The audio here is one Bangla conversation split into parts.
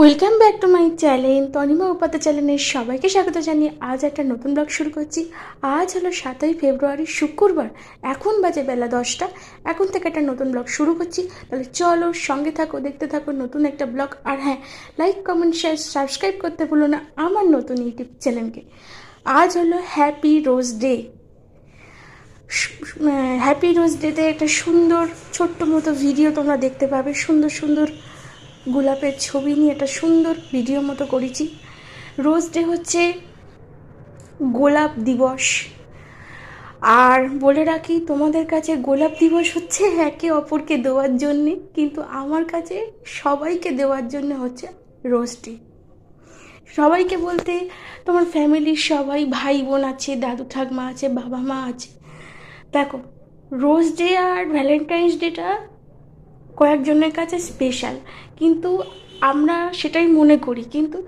Welcome back to my channel Tanima Upadhyay চ্যানেলের সবাইকে স্বাগত জানিয়ে আজ একটা নতুন ব্লগ শুরু করছি। আজ হলো সাতই ফেব্রুয়ারি, শুক্রবার, এখন বাজে বেলা দশটা। এখন থেকে একটা নতুন ব্লগ শুরু করছি। তাহলে চলো সঙ্গে থাকো, দেখতে থাকো নতুন একটা ব্লগ আর হ্যাঁ লাইক কমেন্ট শেয়ার সাবস্ক্রাইব করতে ভুলো না আমার নতুন ইউটিউব চ্যানেলকে আজ হলো happy rose day happy rose ডেতে একটা সুন্দর, ছোট্ট মতো ভিডিও তোমরা দেখতে পাবে। সুন্দর সুন্দর গোলাপের ছবি নিয়ে একটা সুন্দর ভিডিও মতো করেছি। রোজ ডে হচ্ছে গোলাপ দিবস। আর বলে রাখি, তোমাদের কাছে গোলাপ দিবস হচ্ছে একে অপরকে দেওয়ার জন্যে, কিন্তু আমার কাছে সবাইকে দেওয়ার জন্য হচ্ছে রোজ ডে। সবাইকে বলতে তোমার ফ্যামিলির সবাই ভাই বোন আছে, দাদু ঠাকমা আছে, বাবা মা আছে। দেখো, রোজ ডে আর ভ্যালেন্টাইন্স ডেটা কয়েকজনের কাছে স্পেশাল কিন্তু আমরা সেটাই মনে করি। কিন্তু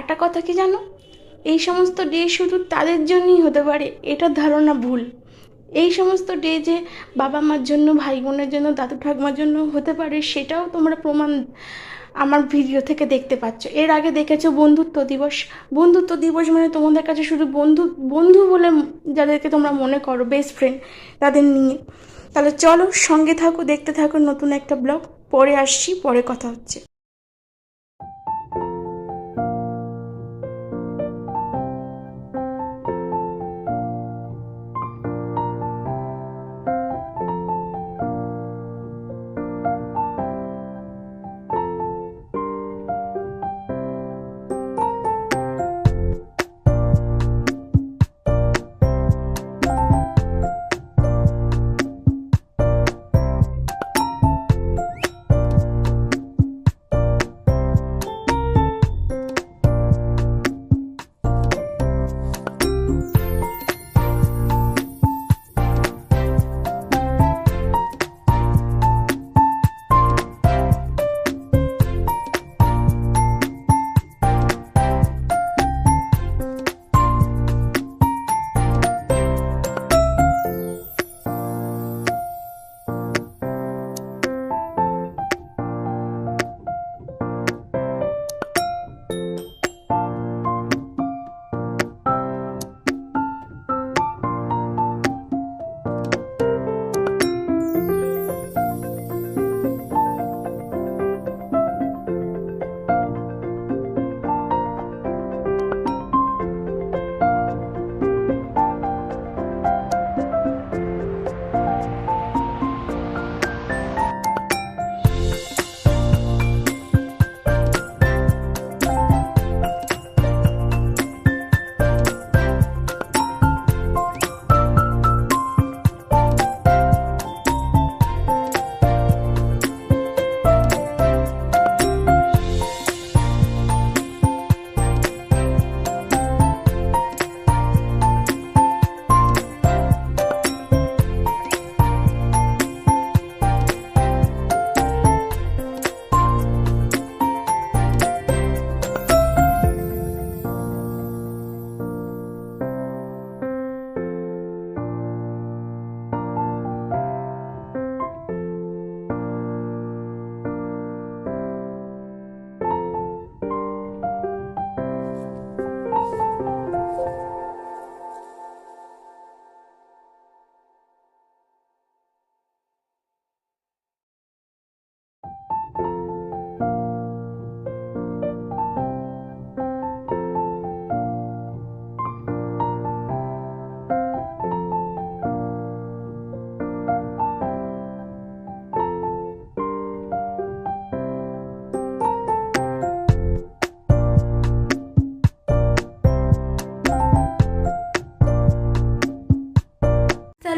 একটা কথা কি জানো? এই সমস্ত ডে শুধু তাদের জন্যই হতে পারে এটার ধারণা ভুল। এই সমস্ত ডে যে বাবা মার জন্য, ভাই বোনের জন্য, দাদু ঠাকুমার জন্য হতে পারে, সেটাও তোমরা প্রমাণ আমার ভিডিও থেকে দেখতে পাচ্ছ। এর আগে দেখেছ বন্ধুত্ব দিবস। বন্ধুত্ব দিবস মানে তোমাদের কাছে শুধু বন্ধু বন্ধু বলে যাদেরকে তোমরা মনে করো বেস্ট ফ্রেন্ড তাদের নিয়ে। তাহলে চলো সঙ্গে থাকো দেখতে থাকো নতুন একটা ব্লগ। পরে আসছি পরে কথা হচ্ছে।